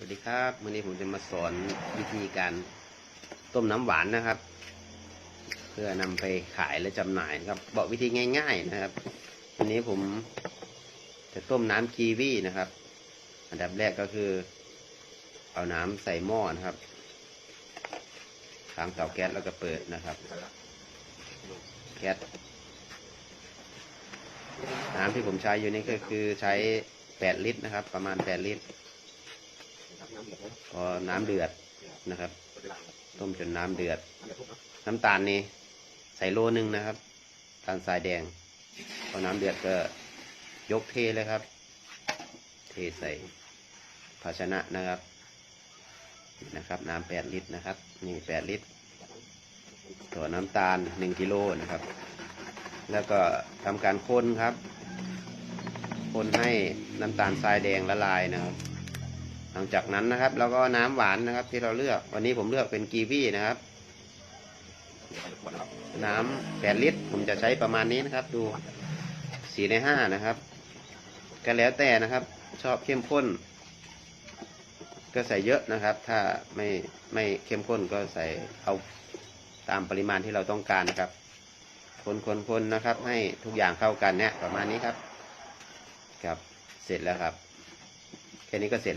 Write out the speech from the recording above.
วัสดีครับวันนี้ผมจะมาสอนวิธีการต้มน้ำหวานนะครับ เพื่อนำไปขายและจำหน่ายครับ บอกวิธีง่าย ๆนะครับวันนี้ผมจะต้มน้ำกีวีนะครับ อันดับแรกก็คือ เอาน้ำใส่หม้อนะครับค้างเตาแก๊สแล้วก็เปิดนะครับ แก๊สน้ำที่ผมใช้อยู่นี่ก็คือใช้ 8 ลิตรนะครับ ประมาณ 8 ลิตร พอน้ำเดือดนะครับ ต้มจนน้ำเดือด น้ำตาลนี่ใส่โลนึงนะครับตาลทรายแดง พอน้ำเดือดก็ยกเทเลยครับ เทใส่ภาชนะนะครับนะครับ น้ำแปดลิตรนะครับ นี่แปดลิตรตัวน้ำตาลหนึ่งกิโลนะครับ แล้วก็ทำการคนครับ คนให้น้ำตาลทรายแดงละลายนะครับ หลังจากนั้นนะครับเราก็น้ำหวานนะครับ ที่เราเลือกวันนี้ผมเลือกเป็นกีวีนะครับ น้ำแปดลิตร ผมจะใช้ประมาณนี้นะครับ ดูสี่ในห้านะครับ ก็แล้วแต่นะครับ ชอบเข้มข้น ก็ใส่เยอะนะครับ ถ้าไม่ไม่เข้มข้นก็ใส่เอาตามปริมาณที่เราต้องการนะครับ คนคนคนนะครับ ให้ทุกอย่างเข้ากันเนี่ยประมาณนี้ครับ ครับ เสร็จแล้วครับ แค่นี้ก็เสร็จ